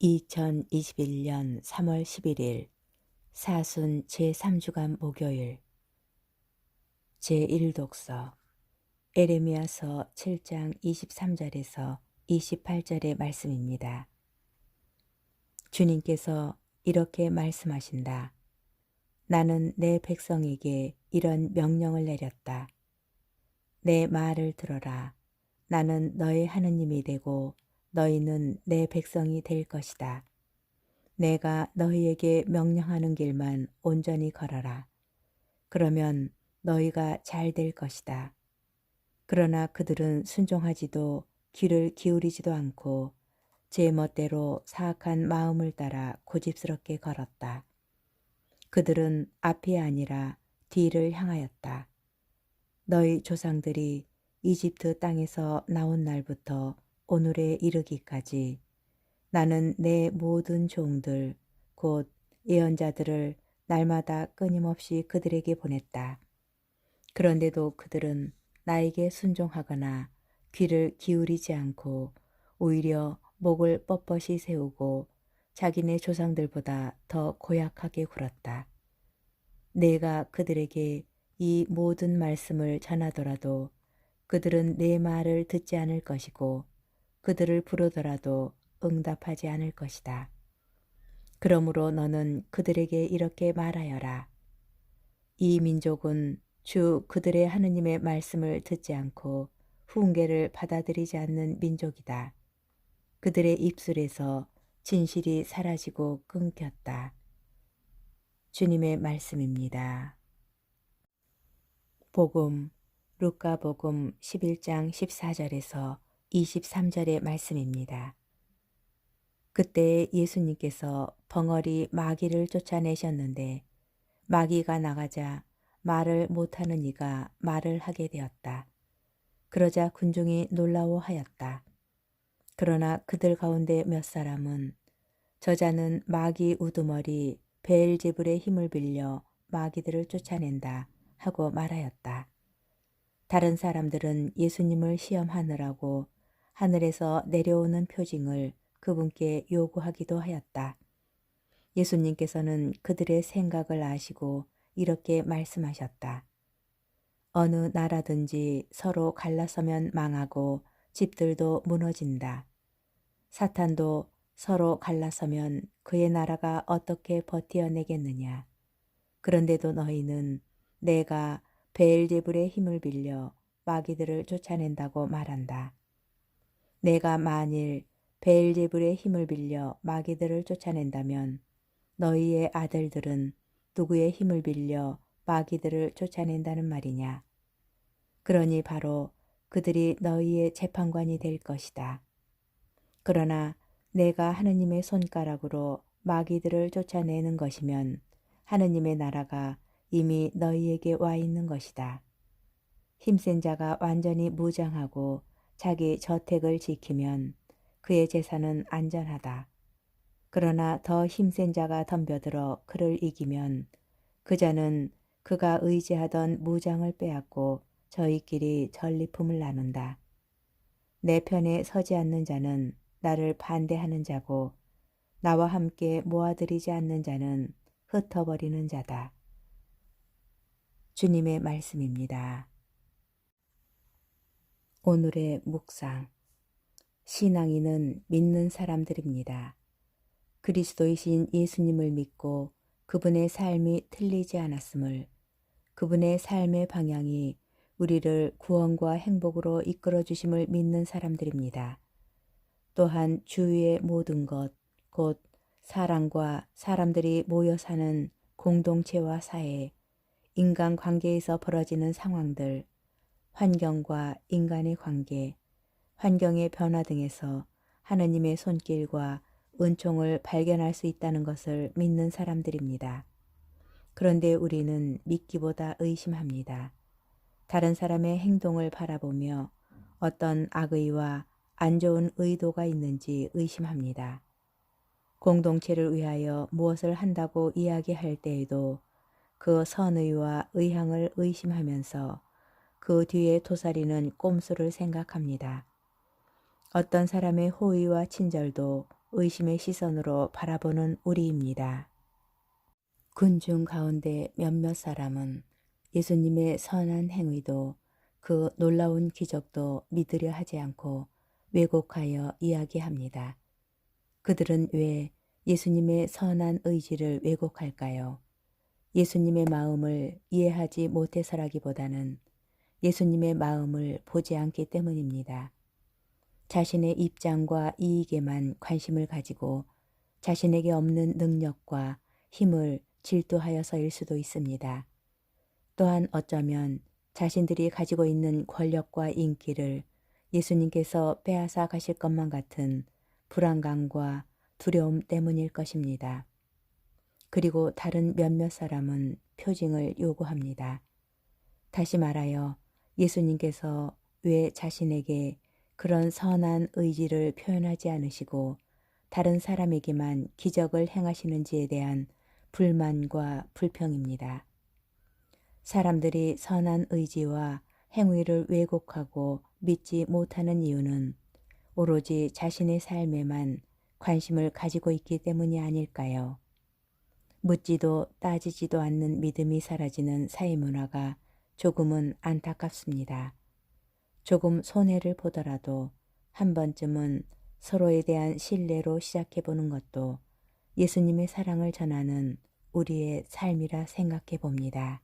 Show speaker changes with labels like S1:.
S1: 2021년 3월 11일 사순 제3주간 목요일 제1독서 에레미야서 7장 23절에서 28절의 말씀입니다. 주님께서 이렇게 말씀하신다. 나는 내 백성에게 이런 명령을 내렸다. 내 말을 들어라. 나는 너의 하느님이 되고 너희는 내 백성이 될 것이다. 내가 너희에게 명령하는 길만 온전히 걸어라. 그러면 너희가 잘 될 것이다. 그러나 그들은 순종하지도 귀를 기울이지도 않고 제 멋대로 사악한 마음을 따라 고집스럽게 걸었다. 그들은 앞이 아니라 뒤를 향하였다. 너희 조상들이 이집트 땅에서 나온 날부터 오늘에 이르기까지 나는 내 모든 종들 곧 예언자들을 날마다 끊임없이 그들에게 보냈다. 그런데도 그들은 나에게 순종하거나 귀를 기울이지 않고 오히려 목을 뻣뻣이 세우고 자기네 조상들보다 더 고약하게 굴었다. 내가 그들에게 이 모든 말씀을 전하더라도 그들은 내 말을 듣지 않을 것이고 그들을 부르더라도 응답하지 않을 것이다. 그러므로 너는 그들에게 이렇게 말하여라. 이 민족은 주 그들의 하느님의 말씀을 듣지 않고 훈계를 받아들이지 않는 민족이다. 그들의 입술에서 진실이 사라지고 끊겼다. 주님의 말씀입니다. 복음 루카복음 11장 14절에서 23절의 말씀입니다. 그때 예수님께서 벙어리 마귀를 쫓아내셨는데 마귀가 나가자 말을 못하는 이가 말을 하게 되었다. 그러자 군중이 놀라워하였다. 그러나 그들 가운데 몇 사람은 저자는 마귀 우두머리 베엘제불의 힘을 빌려 마귀들을 쫓아낸다 하고 말하였다. 다른 사람들은 예수님을 시험하느라고 하늘에서 내려오는 표징을 그분께 요구하기도 하였다. 예수님께서는 그들의 생각을 아시고 이렇게 말씀하셨다. 어느 나라든지 서로 갈라서면 망하고 집들도 무너진다. 사탄도 서로 갈라서면 그의 나라가 어떻게 버티어내겠느냐. 그런데도 너희는 내가 베엘제불의 힘을 빌려 마귀들을 쫓아낸다고 말한다. 내가 만일 베엘제불의 힘을 빌려 마귀들을 쫓아낸다면 너희의 아들들은 누구의 힘을 빌려 마귀들을 쫓아낸다는 말이냐. 그러니 바로 그들이 너희의 재판관이 될 것이다. 그러나 내가 하느님의 손가락으로 마귀들을 쫓아내는 것이면 하느님의 나라가 이미 너희에게 와 있는 것이다. 힘센 자가 완전히 무장하고 자기 저택을 지키면 그의 재산은 안전하다. 그러나 더 힘센 자가 덤벼들어 그를 이기면 그 자는 그가 의지하던 무장을 빼앗고 저희끼리 전리품을 나눈다. 내 편에 서지 않는 자는 나를 반대하는 자고 나와 함께 모아들이지 않는 자는 흩어버리는 자다. 주님의 말씀입니다. 오늘의 묵상. 신앙인은 믿는 사람들입니다. 그리스도이신 예수님을 믿고 그분의 삶이 틀리지 않았음을, 그분의 삶의 방향이 우리를 구원과 행복으로 이끌어 주심을 믿는 사람들입니다. 또한 주위의 모든 것, 곧 사랑과 사람들이 모여 사는 공동체와 사회, 인간 관계에서 벌어지는 상황들, 환경과 인간의 관계, 환경의 변화 등에서 하느님의 손길과 은총을 발견할 수 있다는 것을 믿는 사람들입니다. 그런데 우리는 믿기보다 의심합니다. 다른 사람의 행동을 바라보며 어떤 악의와 안 좋은 의도가 있는지 의심합니다. 공동체를 위하여 무엇을 한다고 이야기할 때에도 그 선의와 의향을 의심하면서 그 뒤에 도사리는 꼼수를 생각합니다. 어떤 사람의 호의와 친절도 의심의 시선으로 바라보는 우리입니다. 군중 가운데 몇몇 사람은 예수님의 선한 행위도 그 놀라운 기적도 믿으려 하지 않고 왜곡하여 이야기합니다. 그들은 왜 예수님의 선한 의지를 왜곡할까요? 예수님의 마음을 이해하지 못해서라기보다는 예수님의 마음을 보지 않기 때문입니다. 자신의 입장과 이익에만 관심을 가지고 자신에게 없는 능력과 힘을 질투하여서일 수도 있습니다. 또한 어쩌면 자신들이 가지고 있는 권력과 인기를 예수님께서 빼앗아 가실 것만 같은 불안감과 두려움 때문일 것입니다. 그리고 다른 몇몇 사람은 표징을 요구합니다. 다시 말하여 예수님께서 왜 자신에게 그런 선한 의지를 표현하지 않으시고 다른 사람에게만 기적을 행하시는지에 대한 불만과 불평입니다. 사람들이 선한 의지와 행위를 왜곡하고 믿지 못하는 이유는 오로지 자신의 삶에만 관심을 가지고 있기 때문이 아닐까요? 묻지도 따지지도 않는 믿음이 사라지는 사회 문화가 조금은 안타깝습니다. 조금 손해를 보더라도 한 번쯤은 서로에 대한 신뢰로 시작해 보는 것도 예수님의 사랑을 전하는 우리의 삶이라 생각해 봅니다.